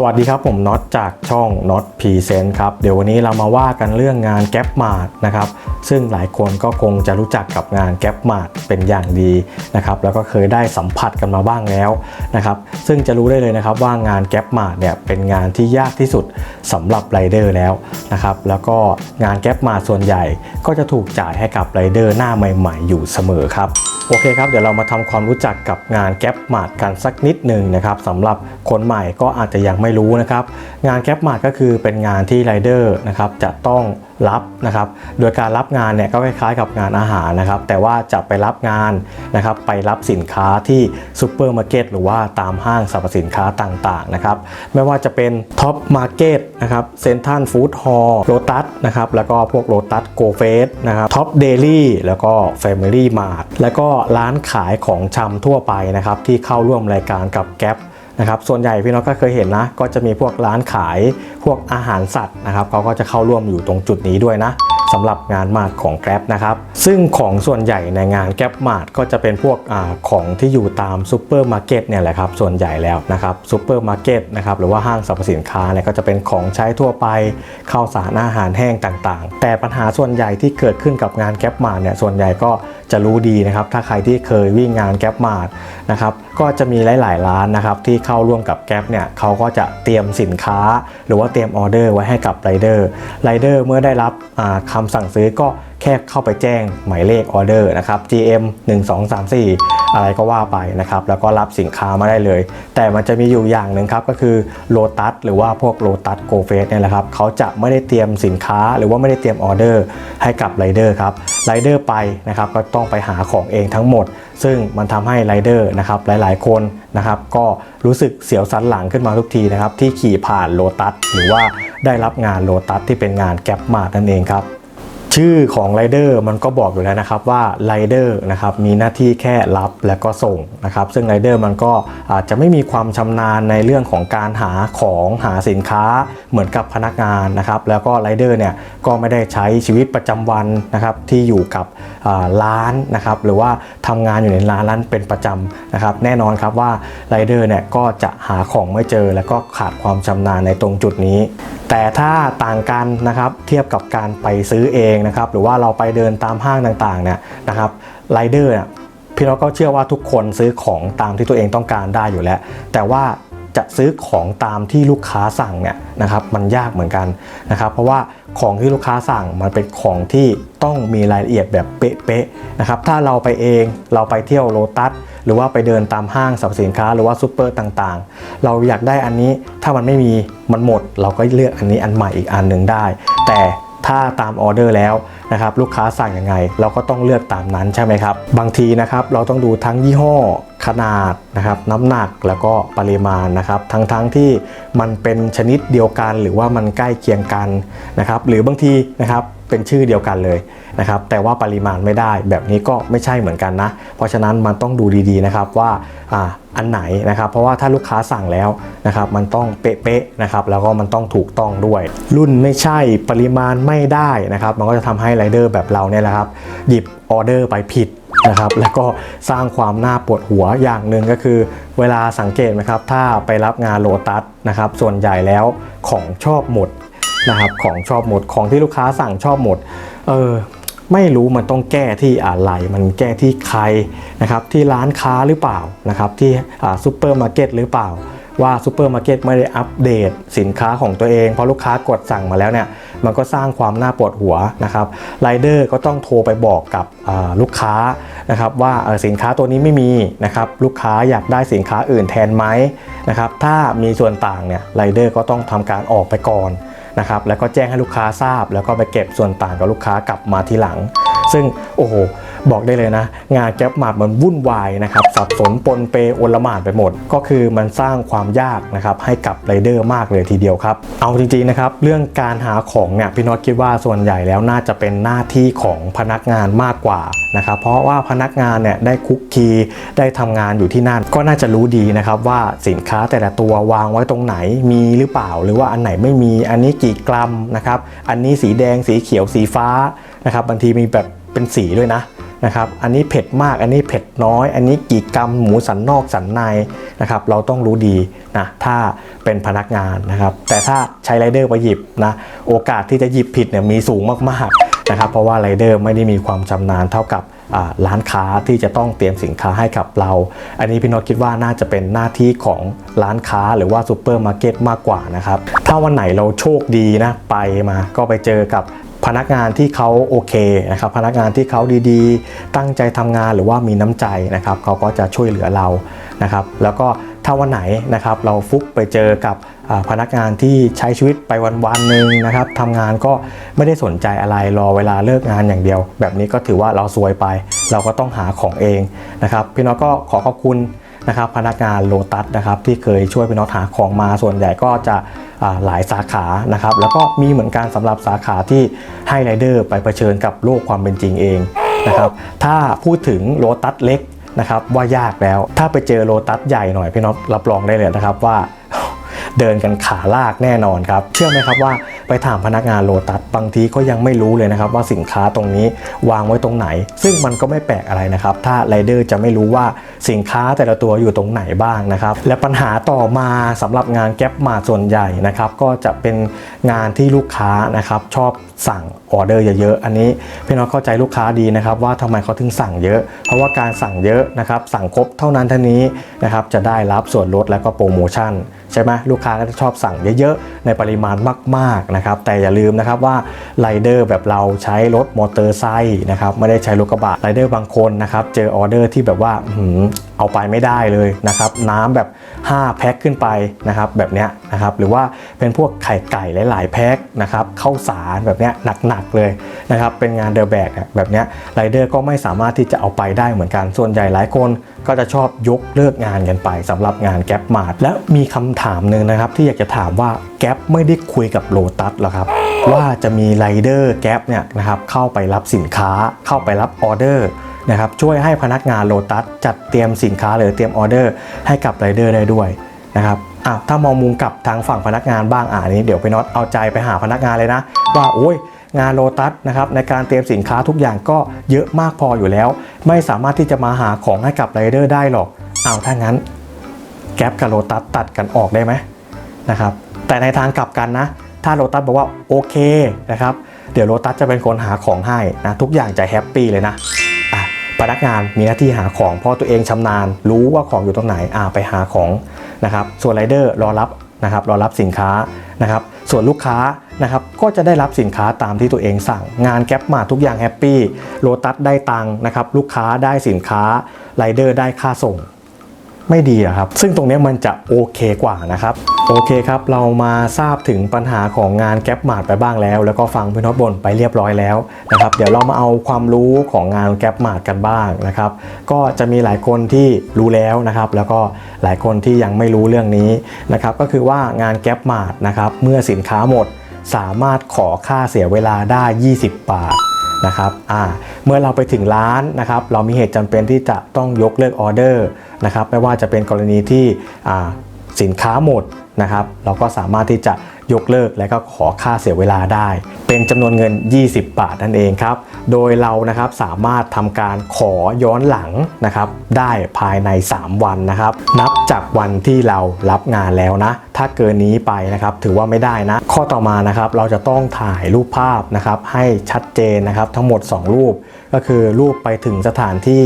สวัสดีครับผมน็อตจากช่องน็อตพรีเซนต์ครับเดี๋ยววันนี้เรามาว่ากันเรื่องงานแก๊ปมาดนะครับซึ่งหลายคนก็คงจะรู้จักกับงานแก๊ปมาดเป็นอย่างดีนะครับแล้วก็เคยได้สัมผัสกันมาบ้างแล้วนะครับซึ่งจะรู้ได้เลยนะครับว่างานแก๊ปมาดเนี่ยเป็นงานที่ยากที่สุดสำหรับไรเดอร์แล้วนะครับแล้วก็งานแก๊ปมาดส่วนใหญ่ก็จะถูกจ่ายให้กับไรเดอร์หน้าใหม่ ๆ อยู่เสมอครับ โอเคครับ เดี๋ยวเรามาทำความรู้จักกับงานแก๊ปมาดกันสักนิดหนึ่งนะครับสำหรับคนใหม่ก็อาจจะยังไม่รู้นะครับ งานแก๊ปมาดก็คือเป็นงานที่ไรเดอร์นะครับจะต้อง รับนะครับ โดยการรับงานเนี่ยก็คล้ายๆกับงานอาหารนะครับ แต่ว่าจะไปรับงานนะครับ ไปรับสินค้าที่ซูเปอร์มาร์เก็ตหรือว่าตามห้างสรรพสินค้าต่างๆนะครับ ไม่ว่าจะเป็นท็อปมาร์เก็ตนะครับเซนทันฟู้ดฮอลล์โ t ตัสนะครับ แล้วก็พวกโ t ตัสโกเฟสนะครับท็อปเดลี่แล้วก็แฟมิลี่มาร์ทแล้วก็ร้านขายของชำทั่วไปนะครับ ที่เข้าร่วมรายการกับแก๊ป นะครับส่วนใหญ่พี่น้องก็เคยเห็นนะ ก็จะมีพวกร้านขายพวกอาหารสัตว์นะครับเขาก็จะเข้าร่วมอยู่ตรงจุดนี้ด้วยนะ สำหรับงานมาดของแกร็บนะครับ ซึ่งของส่วนใหญ่ในงานแกร็บมาดก็จะเป็นพวกอของที่อยู่ตามซูเปอร์มาร์เก็ตเนี่ยแหละครับส่วนใหญ่แล้วนะครับซูเปอร์มาร์เก็ตนะครับหรือว่าห้างสรรพสินค้าเนี่ยก็จะเป็นของใช้ทั่วไปข้าวสารอาหารแห้งต่างๆ แต่ปัญหาส่วนใหญ่ที่เกิดขึ้นกับงานแกร็บมาดเนี่ยส่วนใหญ่ก็จะรู้ดีนะครับถ้าใครที่เคยวิ่งงานแกร็บมาดนะครับก็จะมีหลายๆร้านนะครับที่เข้าร่วมกับแกร็บเนี่ยเขาก็จะเตรียมสินค้า หรือว่าเตรียมออเดอร์ไว้ให้กับไรเดอร์ไรเดอร์เมื่อได้รับอ่าคำสั่งซื้อก็แค่เข้าไปแจ้งหมายเลขออเดอร์นะครับ GM 1 2 3 4 อะไรก็ว่าไปนะครับ แล้วก็รับสินค้ามาได้เลย แต่มันจะมีอยู่อย่างหนึ่งครับ ก็คือโ t ตัสหรือว่าพวกโ t ตัสโกเฟสเนี่ยแหละครับ เขาจะไม่ได้เตรียมสินค้าหรือว่าไม่ได้เตรียมออเดอร์ให้กับไรเดอร์ครับไรเดอร์ไปนะครับก็ต้องไปหาของเองทั้งหมด ซึ่งมันทำให้ไรเดอร์นะครับหลายๆ คนนะครับก็รู้สึกเสียวสันหลังขึ้นมาทุกทีนะครับที่ขี่ผ่านโ t ตัสหรือว่าได้รับงานโ t ตัสที่เป็นงานแก๊ปมานั่นเองครับ ชื่อของไรเดอร์มันก็บอกอยู่แล้วนะครับว่าไรเดอร์นะครับมีหน้าที่แค่รับและก็ส่งนะครับซึ่งไรเดอร์มันก็อาจจะไม่มีความชำนาญในเรื่องของการหาของหาสินค้าเหมือนกับพนักงานนะครับแล้วก็ไรเดอร์เนี่ยก็ไม่ได้ใช้ชีวิตประจำวันนะครับที่อยู่กับร้านนะครับหรือว่าทำงานอยู่ในร้านนั้นเป็นประจำนะครับแน่นอนครับว่าไรเดอร์เนี่ยก็จะหาของไม่เจอ แล้วก็ขาดความชำนาญในตรงจุดนี้ แต่ถ้าต่างกันนะครับเทียบกับการไปซื้อเองนะครับหรือว่าเราไปเดินตามห้างต่างๆเนี่ยนะครับไรเดอร์เนี่ยพี่เราก็เชื่อว่าทุกคนซื้อของตามที่ตัวเองต้องการได้อยู่แล้ว แต่ว่าจะซื้อของตามที่ลูกค้าสั่งเนี่ยนะครับมันยากเหมือนกันนะครับ เพราะว่าของที่ลูกค้าสั่งมันเป็นของที่ต้องมีรายละเอียดแบบเป๊ะๆนะครับถ้าเราไปเองเราไปเที่ยวโลตัสหรือว่าไปเดินตามห้างสรรพสินค้าหรือว่าซูเปอร์ต่างๆ เราอยากได้อันนี้ถ้ามันไม่มีมันหมด เราก็เลือกอันนี้อันใหม่อีกอันหนึ่งได้ แต่ ถ้าตามออเดอร์แล้วนะครับลูกค้าสั่งยังไง เราก็ต้องเลือกตามนั้นใช่ไหมครับ บางทีนะครับเราต้องดูทั้งยี่ห้อขนาดนะครับน้ำหนักแล้วก็ปริมาณนะครับทั้งๆทที่มันเป็นชนิดเดียวกัน หรือว่ามันใกล้เคียงกันนะครับหรือบางทีนะครับ เป็นชื่อเดียวกันเลยนะครับแต่ว่าปริมาณไม่ได้แบบนี้ก็ไม่ใช่เหมือนกันนะ เพราะฉะนั้นมันต้องดูดีๆนะครับว่าอ่าอันไหนนะครับเพราะว่าถ้าลูกค้าสั่งแล้วนะครับมันต้องเป๊ะๆนะครับแล้วก็มันต้องถูกต้องด้วย รุ่นไม่ใช่ปริมาณไม่ได้นะครับมันก็จะทำให้ไรเดอร์แบบเราเนี่ยแหละครับหยิบออเดอร์ไปผิดนะครับแล้วก็สร้างความน่าปวดหัวอย่างหนึ่งก็คือ เวลาสังเกตไหมครับถ้าไปรับงานโลตัสนะครับส่วนใหญ่แล้วของชอบหมด นะครับของชอบหมดของที่ลูกค้าสั่งชอบหมดเออไม่รู้มันต้องแก้ที่อะไร มันแก้ที่ใครนะครับที่ร้านค้าหรือเปล่านะครับที่ซูเปอร์มาร์เก็ตหรือเปล่า ว่าซูเปอร์มาร์เก็ตไม่ได้อัปเดตสินค้าของตัวเองเพราะลูกค้ากดสั่งมาแล้วเนี่ยมันก็สร้างความน่าปวดหัวนะครับไรเดอร์ก็ต้องโทรไปบอกกับลูกค้านะครับว่าสินค้าตัวนี้ไม่มีนะครับลูกค้าอยากได้สินค้าอื่นแทนไหมนะครับถ้ามีส่วนต่างเนี่ยไรเดอร์ก็ต้องทำการออกไปก่อน นะครับแล้วก็แจ้งให้ลูกค้าทราบ แล้วก็ไปเก็บส่วนต่างกับลูกค้ากลับมาทีหลัง ซึ่งโอ้โห บอกได้เลยนะ งานแก๊ปมาดมันวุ่นวายนะครับสับสนปนเปโอลหมานไปหมด ก็คือมันสร้างความยากนะครับให้กับไรเดอร์มากเลยทีเดียวครับ เอาจริงๆนะครับเรื่องการหาของเนี่ยพี่น็อตคิดว่าส่วนใหญ่แล้วน่าจะเป็นหน้าที่ของพนักงานมากกว่านะครับเพราะว่าพนักงานเนี่ยได้คุกคีได้ทำงานอยู่ที่นั่น ก็น่าจะรู้ดีนะครับว่าสินค้าแต่ละตัววางไว้ตรงไหนมีหรือเปล่า หรือว่าอันไหนไม่มีอันนี้กี่กรัมนะครับอันนี้สีแดงสีเขียวสีฟ้านะครับบางทีมีแบบเป็นสีด้วยนะ นะครับ อันนี้เผ็ดมาก อันนี้เผ็ดน้อย อันนี้กี่กรัมหมูสันนอกสันในนะครับ เราต้องรู้ดีนะ ถ้าเป็นพนักงานนะครับ แต่ถ้าใช้ไรเดอร์ไปหยิบนะ โอกาสที่จะหยิบผิดเนี่ยมีสูงมากๆนะครับ เพราะว่าไรเดอร์ไม่ได้มีความชำนาญเท่ากับร้านค้าที่จะต้องเตรียมสินค้าให้กับเรา อันนี้พี่น็อตคิดว่าน่าจะเป็นหน้าที่ของร้านค้าหรือว่าซูเปอร์มาร์เก็ตมากกว่านะครับ ถ้าวันไหนเราโชคดีนะไปมา ก็ไปเจอกับ พนักงานที่เขาโอเคนะครับพนักงานที่เขาดีๆ ตั้งใจทำงานหรือว่ามีน้ำใจนะครับเขาก็จะช่วยเหลือเรานะครับ แล้วก็ถ้าวันไหนนะครับเราฟุกไปเจอกับพนักงานที่ใช้ชีวิตไปวันๆหนึ่งนะครับทำงานก็ไม่ได้สนใจอะไรรอเวลาเลิกงานอย่างเดียว แบบนี้ก็ถือว่าเราซวยไป เราก็ต้องหาของเองนะครับพี่น้องก็ขอขอบคุณ นะครับพนักงานโลตัสนะครับที่เคยช่วยพี่น้องหาของมาส่วนใหญ่ก็จะหลายสาขานะครับแล้วก็มีเหมือนกันสำหรับสาขาที่ให้ไรเดอร์ไปเผชิญกับโลกความเป็นจริงเองนะครับถ้าพูดถึงโลตัสเล็กนะครับว่ายากแล้วถ้าไปเจอโลตัสใหญ่หน่อยพี่น้องรับรองได้เลยนะครับว่าเดินกันขาลากแน่นอนครับ เชื่อไหมครับว่า ไปถามพนักงานโลตัสบางทีก็ยังไม่รู้เลยนะครับว่าสินค้าตรงนี้วางไว้ตรงไหน ซึ่งมันก็ไม่แปลกอะไรนะครับ ถ้าไรเดอร์จะไม่รู้ว่าสินค้าแต่ละตัวอยู่ตรงไหนบ้างนะครับ และปัญหาต่อมาสำหรับงานแก๊ปมาส่วนใหญ่นะครับก็จะเป็นงานที่ลูกค้านะครับชอบสั่งออเดอร์เยอะๆ อันนี้พี่น้องเข้าใจลูกค้าดีนะครับว่าทำไมเขาถึงสั่งเยอะ เพราะว่าการสั่งเยอะนะครับสั่งครบเท่านั้นเท่านี้นะครับจะได้รับส่วนลดและก็โปรโมชั่นใช่ไหมลูกค้าก็จะชอบสั่งเยอะๆ ในปริมาณมากๆนะครับแต่อย่าลืมนะครับว่าไรเดอร์แบบเราใช้รถมอเตอร์ไซค์นะครับไม่ได้ใช้รถกระบะไรเดอร์บางคนนะครับเจอออเดอร์ที่แบบว่าเอาไปไม่ได้เลยนะครับน้ำแบบ 5 แพ็คขึ้นไปนะครับแบบเนี้ยนะครับหรือว่าเป็นพวกไข่ไก่หลาย ๆ แพ็คนะครับข้าวสารแบบเนี้ยหนัก ๆ เลยนะครับเป็นงานเดอแบกแบบเนี้ยไรเดอร์ก็ไม่สามารถที่จะเอาไปได้เหมือนกันส่วนใหญ่หลายคนก็จะชอบยกเลิกงานกันไปสำหรับงานแก๊ปมาร์และมีคำถามหนึ่งนะครับที่อยากจะถามว่าแก๊ปไม่ได้คุยกับโลตัสหรอครับว่าจะมีไรเดอร์แก๊ปเนี่ยนะครับเข้าไปรับสินค้าเข้าไปรับออเดอร์นะครับช่วยให้พนักงานโลตัสจัดเตรียมสินค้าหรือเตรียมออเดอร์ให้กับไรเดอร์ได้ด้วยนะครับอะถ้ามองมุมกลับทางฝั่งพนักงานบ้างอ่านี้เดี๋ยวไปน็อตเอาใจไปหาพนักงานเลยนะ ว่าโอ้ยงานโลตัสนะครับในการเตรียมสินค้าทุกอย่างก็เยอะมากพออยู่แล้ว ไม่สามารถที่จะมาหาของให้กับไรเดอร์ได้หรอกเอาถ้างั้นแก๊ปกับโลตัสตัดกันออกได้ไหมนะครับแต่ในทางกลับกันนะ ถ้าโลตัสบอกว่าโอเคนะครับ เดี๋ยวโลตัสจะเป็นคนหาของให้นะทุกอย่างจะแฮปปี้เลยนะอะพนักงานมีหน้าที่หาของเพราะตัวเองชำนาญ รู้ว่าของอยู่ตรงไหนอ่าไปหาของนะครับส่วนไรเดอร์รอรับนะครับรอรับสินค้านะครับส่วนลูกค้านะครับก็จะได้รับสินค้าตามที่ตัวเองสั่ง งานแก๊ปมาทุกอย่างแฮปปี้โลตัสได้ตังค์นะครับลูกค้าได้สินค้าไรเดอร์ได้ค่าส่ง ไม่ดีอะครับ ซึ่งตรงนี้มันจะโอเคกว่านะครับ โอเคครับ เรามาทราบถึงปัญหาของงานแก๊ปมาร์ทไปบ้างแล้ว แล้วก็ฟังพี่น็อตบนไปเรียบร้อยแล้วนะครับ เดี๋ยวเรามาเอาความรู้ของงานแก๊ปมาร์ทกันบ้างนะครับ ก็จะมีหลายคนที่รู้แล้วนะครับ แล้วก็หลายคนที่ยังไม่รู้เรื่องนี้นะครับ ก็คือว่างานแก๊ปมาร์ทนะครับ เมื่อสินค้าหมดสามารถขอค่าเสียเวลาได้ 20 บาท นะครับอ่าเมื่อเราไปถึงร้านนะครับ เรามีเหตุจำเป็นที่จะต้องยกเลิกออเดอร์นะครับ ไม่ว่าจะเป็นกรณีที่สินค้าหมดนะครับ เราก็สามารถที่จะ ยกเลิกและก็ขอค่าเสียเวลาได้ เป็นจำนวนเงิน 20 บาทนั่นเองครับ โดยเรานะครับสามารถทำการขอย้อนหลังนะครับได้ภายใน 3 วันนะครับ นับจากวันที่เรารับงานแล้วนะ ถ้าเกินนี้ไปนะครับถือว่าไม่ได้นะ ข้อต่อมานะครับเราจะต้องถ่ายรูปภาพนะครับให้ชัดเจนนะครับทั้งหมด 2 รูป ก็คือรูปไปถึงสถานที่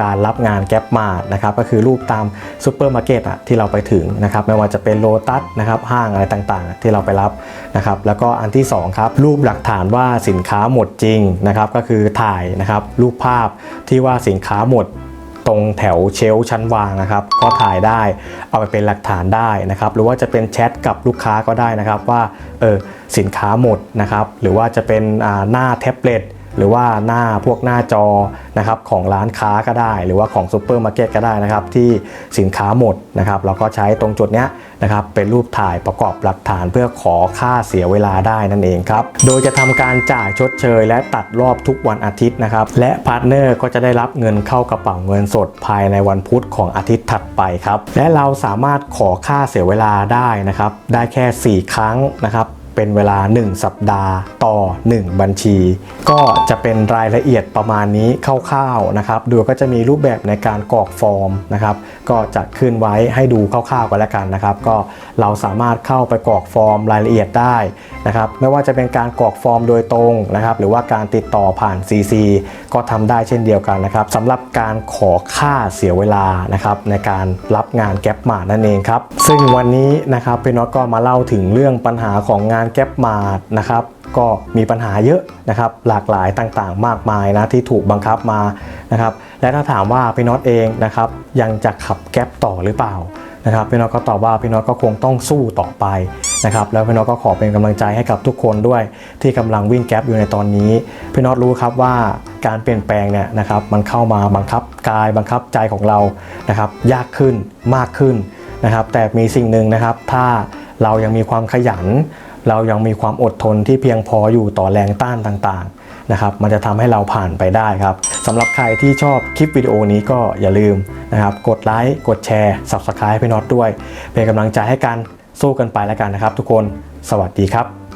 การรับงานแก๊ปมานะครับก็คือรูปตามซูเปอร์มาร์เก็ตอะที่เราไปถึงนะครับไม่ว่าจะเป็นโลตัสนะครับห้างอะไรต่างๆ ที่เราไปรับนะครับแล้วก็อันที่2ครับรูปหลักฐานว่าสินค้าหมดจริงนะครับก็คือถ่ายนะครับรูปภาพที่ว่าสินค้าหมดตรงแถวเชลชั้นวางนะครับ ก็ถ่ายได้เอาไปเป็นหลักฐานได้นะครับ หรือว่าจะเป็นแชทกับลูกค้าก็ได้นะครับว่าเออสินค้าหมดนะครับ หรือว่าจะเป็นหน้าแท็บเล็ต หรือว่าหน้าพวกหน้าจอนะครับของร้านค้าก็ได้ หรือว่าของซูเปอร์มาร์เก็ตก็ได้นะครับที่สินค้าหมดนะครับเราก็ใช้ตรงจุดเนี้ยนะครับเป็นรูปถ่ายประกอบหลักฐานเพื่อขอค่าเสียเวลาได้นั่นเองครับโดยจะทำการจ่ายชดเชย และตัดรอบทุกวันอาทิตย์นะครับและพาร์ทเนอร์ก็จะได้รับเงินเข้ากระเป๋าเงินสดภายในวันพุธของอาทิตย์ถัดไปครับและเราสามารถขอค่าเสียเวลาได้นะครับได้แค่ 4 ครั้งนะครับ เป็นเวลา 1 สัปดาห์ต่อ 1 บัญชี ก็จะเป็นรายละเอียดประมาณนี้คร่าวๆนะครับโดยก็จะมีรูปแบบในการกรอกฟอร์มนะครับ ก็จะขึ้นไว้ให้ดูคร่าวๆกันแล้วกันนะครับ ก็เราสามารถเข้าไปกรอกฟอร์มรายละเอียดได้นะครับไม่ว่าจะเป็นการกรอกฟอร์มโดยตรงนะครับ หรือว่าการติดต่อผ่าน CC ก็ทำได้เช่นเดียวกันนะครับสำหรับการขอค่าเสียเวลานะครับในการรับงานแก๊ปมานั่นเองครับซึ่งวันนี้นะครับพี่น็อตก็มาเล่าถึงเรื่องปัญหาของงานแก๊ปมานะครับก็มีปัญหาเยอะนะครับหลากหลายต่างๆ มากมายนะที่ถูกบังคับมานะครับและถ้าถามว่าพี่น็อตเองนะครับยังจะขับแก๊ปต่อหรือเปล่านะครับพี่น็อตก็ตอบว่าพี่น็อตก็คงต้องสู้ต่อไปนะครับแล้วพี่น็อตก็ขอเป็นกำลังใจให้กับทุกคนด้วย ที่กำลังวิ่งแก๊ปอยู่ในตอนนี้พี่น็อตรู้ครับว่าการเปลี่ยนแปลงเนี่ยนะครับมันเข้ามาบังคับกายบังคับใจของเรานะครับยากขึ้นมากขึ้นนะครับแต่มีสิ่งหนึ่งนะครับถ้าเรายังมีความขยัน เรายังมีความอดทนที่เพียงพออยู่ต่อแรงต้านต่างๆนะครับ มันจะทำให้เราผ่านไปได้ครับสำหรับใครที่ชอบคลิปวิดีโอนี้ก็อย่าลืมนะครับ กดไลค์กดแชร์ Subscribe ให้พี่น็อตด้วย เป็นกำลังใจให้กันสู้กันไปแล้วกันนะครับทุกคน สวัสดีครับ